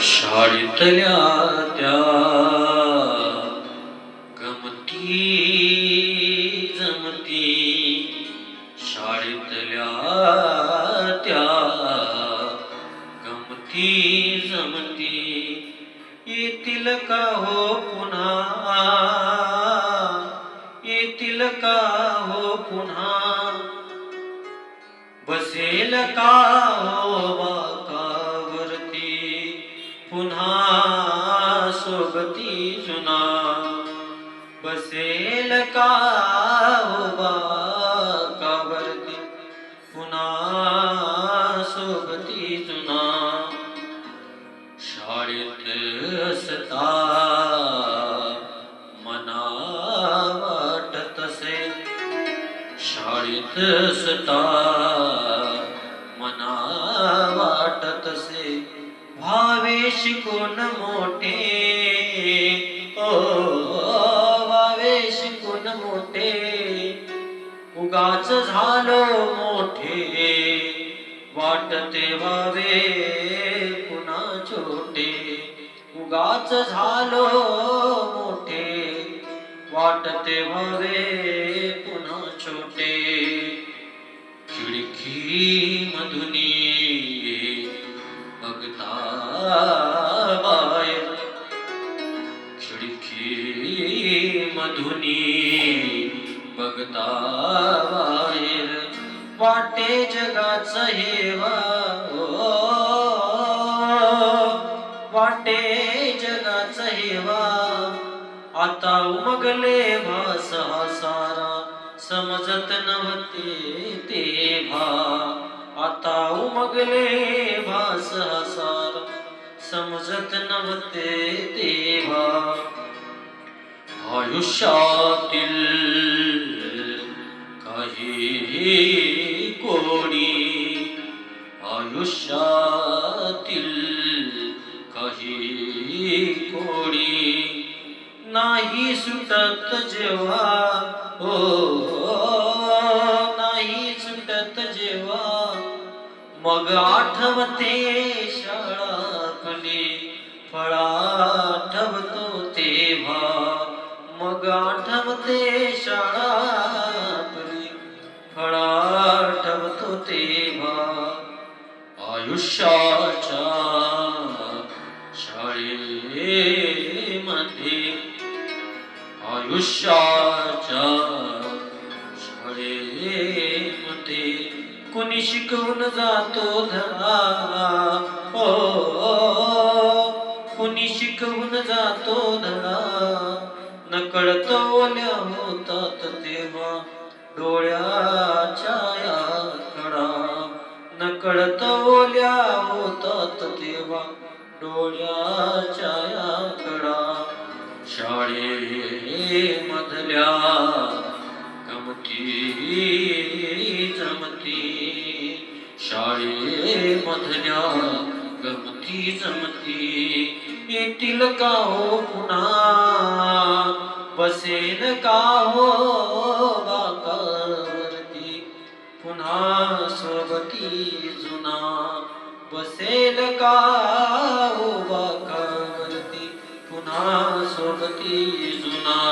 शाळेतल्या त्या गमती जमती शाळेतल्या त्या गमती जमती येतील का हो पुन्हा? येतील का हो पुन्हा? बसेल का हो बा का हो बाकावरती पुन्हा सोबती जुना. शाळेत असता मना वाटत असे. शाळेत असता मना वाटत असे. भावे शिकून मोठे मोठे. उगाच झालो मोठे. वाटते व्हावे पुन्हा छोटे. उगाच झालो मोठे. वाटते व्हावे पुन्हा छोटे. खिडकी मधुनी बघता मधुनी बघता बाहेर वाटे जगाच हेवा वाटे जगाच हेवा आता उमगले भास सारा समजत नव्हते तेव्हा आता उमगले भा हा सारा समजत नव्हते तेव्हा आयुष्यातील काही कोणी आयुष्यातील काही कोणी नाही सुटत जेव्हा हो नाही सुटत जेव्हा मग आठवते शाळा आपली फळा आठवतो तेव्हा. मग आठवते शाळा आपली. फळा आठवतो तेव्हा आयुष्याच्या शाळेमध्ये. आयुष्याच्या शाळेमध्ये कोणी शिकवून जातो धरा. ओ कोणी शिकवून जातो धरा. नकळत ओल्या होतात तेव्हा डोळ्याच्या या कडा नकळत ओल्या होतात तेव्हा डोळ्याच्या या कडा शाळेमधल्या गमती जमती. शाळेमधल्या गमती जमती. येतील का हो पुन्हा. बसेन का हो बाकावरती पुन्हा सोबती जुना. बसेल का हो बाकावरती पुन्हा सोबती जुना.